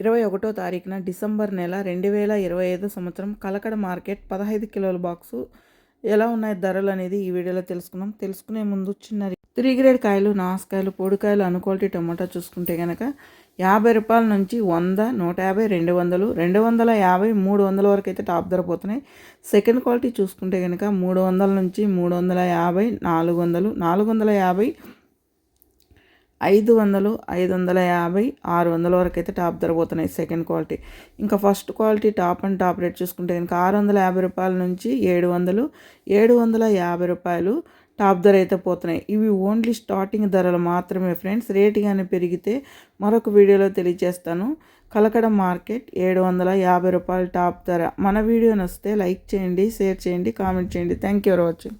ఇరవై ఒకటో తారీఖున డిసెంబర్ నెల రెండు వేల ఇరవై ఐదు సంవత్సరం కలకడ మార్కెట్ పదహైదు కిలోల బాక్సు ఎలా ఉన్నాయి ధరలు అనేది ఈ వీడియోలో తెలుసుకున్నాం తెలుసుకునే ముందు చిన్న త్రీ గ్రేడ్ కాయలు నాసుకాయలు పొడికాయలు అనుకోల్టీ టమాటా చూసుకుంటే కనుక యాభై రూపాయల నుంచి వంద నూట యాభై రెండు వందలు రెండు వందల యాభై మూడు వందల వరకు అయితే టాప్ ధర పోతున్నాయి. సెకండ్ క్వాలిటీ చూసుకుంటే కనుక మూడు వందల నుంచి మూడు వందల యాభై నాలుగు వందలు నాలుగు వందల యాభై ఐదు వందలు ఐదు వందల యాభై ఆరు వందల వరకు అయితే టాప్ ధర పోతున్నాయి సెకండ్ క్వాలిటీ. ఇంకా first quality top and top rate చూసుకుంటే కనుక ఆరు వందల యాభై రూపాయల నుంచి ఏడు వందలు ఏడు వందల యాభై రూపాయలు టాప్ ధర అయితే పోతున్నాయి. ఇవి ఓన్లీ స్టార్టింగ్ ధరలు మాత్రమే ఫ్రెండ్స్. రేట్ కానీ పెరిగితే మరొక వీడియోలో తెలియజేస్తాను. కలకడ మార్కెట్ ఏడు వందల యాభై రూపాయలు టాప్ ధర. మన వీడియో నచ్చితే లైక్ చేయండి షేర్ చేయండి కామెంట్ చేయండి. Thank you for watching